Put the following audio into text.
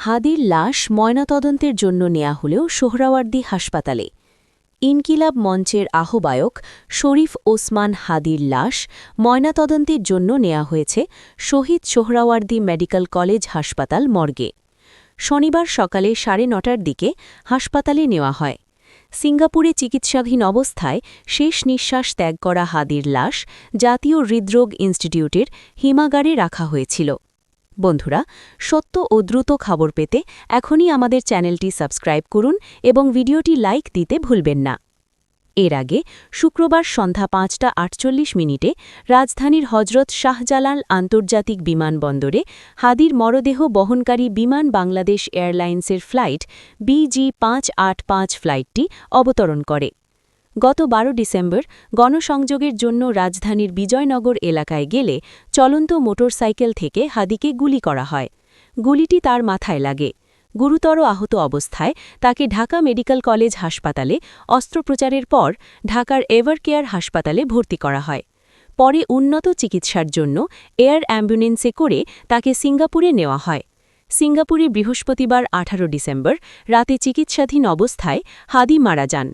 হাদির লাশ ময়নাতদন্তের জন্য নেয়া হলেও সোহরাওয়ার্দী হাসপাতালে। ইনকিলাব মঞ্চের আহ্বায়ক শরীফ ওসমান হাদির লাশ ময়নাতদন্তের জন্য নেয়া হয়েছে শহীদ সোহরাওয়ার্দী মেডিকেল কলেজ হাসপাতাল মর্গে। শনিবার সকালে সাড়ে নটার দিকে হাসপাতালে নেওয়া হয়। সিঙ্গাপুরে চিকিৎসাধীন অবস্থায় শেষ নিঃশ্বাস ত্যাগ করা হাদির লাশ জাতীয় হৃদরোগ ইনস্টিটিউটের হিমাগারে রাখা হয়েছিল। বন্ধুরা, সত্য ও দ্রুত খবর পেতে এখনই আমাদের চ্যানেলটি সাবস্ক্রাইব করুন এবং ভিডিওটি লাইক দিতে ভুলবেন না। এর আগে শুক্রবার সন্ধ্যা পাঁচটা আটচল্লিশ মিনিটে রাজধানীর হজরত শাহজালাল আন্তর্জাতিক বিমানবন্দরে হাদির মরদেহ বহনকারী বিমান বাংলাদেশ এয়ারলাইন্সের ফ্লাইট বিজি পাঁচ আট পাঁচ ফ্লাইটটি অবতরণ করে। গত বারো ডিসেম্বর গণসংযোগের জন্য রাজধানীর বিজয়নগর এলাকায় গেলে চলন্ত মোটরসাইকেল থেকে হাদিকে গুলি করা হয়। গুলিটি তার মাথায় লাগে। গুরুতর আহত অবস্থায় তাকে ঢাকা মেডিকেল কলেজ হাসপাতালে অস্ত্রোপচারের পর ঢাকার এভারকেয়ার হাসপাতালে ভর্তি করা হয়। পরে উন্নত চিকিৎসার জন্য এয়ার অ্যাম্বুলেন্সে করে তাকে সিঙ্গাপুরে নেওয়া হয়। সিঙ্গাপুরে বৃহস্পতিবার আঠারো ডিসেম্বর রাতে চিকিৎসাধীন অবস্থায় হাদি মারা যান।